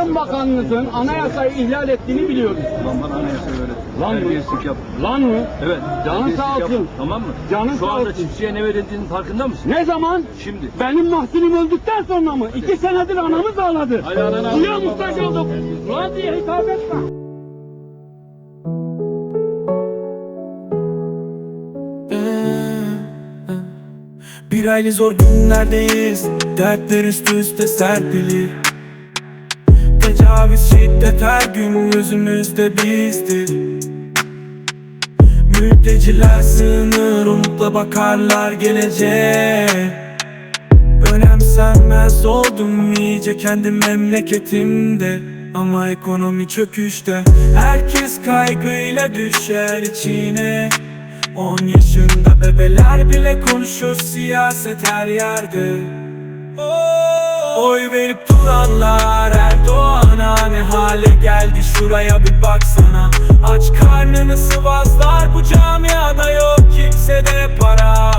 Tarım Bakanlığı'nın anayasayı ihlal ettiğini biliyoruz. Lan bana anayasa öğret. Lan mı? Terbiyesizlik yap. Lan mı? Evet. Canın sağ olsun. yap. Tamam mı? Canın Şu sağ anda olsun. çiftçiye ne verildiğinin farkında mısın? Ne zaman? Şimdi. Benim mahsulüm öldükten sonra mı? İki senedir anamız ağladı. Hadi anana Suya muhtaç olduk. Lan diye hitap etme. Bir aylı zor günlerdeyiz Dertler üst üste serpilir Tecavüz şiddet her gün gözümüzde bizdir Mülteciler sığınır umutla bakarlar geleceğe. Önemsenmez oldum iyice kendi memleketimde. Ama ekonomi çöküşte Herkes kaygıyla düşer içine. 10 yaşında bebeler bile konuşur siyaset her yerde. Oy verip duranlar ne hale geldi? Şuraya bir baksana Aç karnını sıvazlar. Bu camiada yok kimsede para.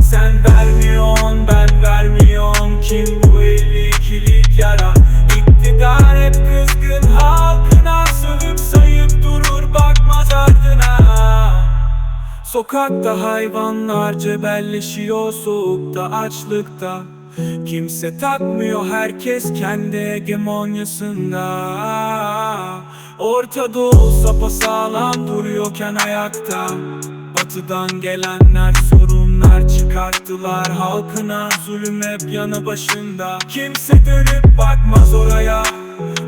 Sen vermiyorsun ben vermiyorum kim bu 52'lik yara? İktidar hep kızgın. Halkına sövüp sayıp durur bakmaz ardına Sokakta hayvanlar cebelleşiyor soğukta açlıkta Kimse takmıyor herkes kendi hegemonyasında. Orta Doğu sapasağlam duruyorken ayakta. Batıdan gelenler sorunlar çıkarttılar. Halkına Zulüm hep yanı başında. Kimse dönüp bakmaz oraya.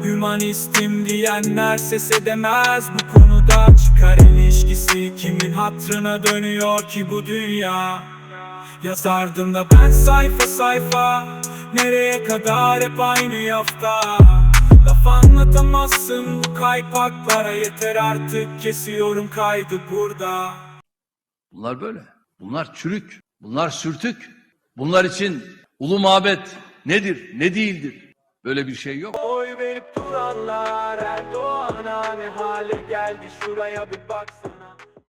Hümanistim diyenler ses edemez. Bu konuda Çıkar ilişkisi. Kimin hatrına dönüyor ki bu dünya Yazardım da ben sayfa sayfa Nereye kadar hep aynı yafta Laf anlatamazsın bu kaypaklara Yeter artık kesiyorum kaydı burada Bunlar böyle. Bunlar çürük. Bunlar sürtük. Bunlar için ulu mabet nedir, ne değildir? Böyle bir şey yok. Oy verip duranlar Erdoğan'a ne hale geldi şuraya bir baksana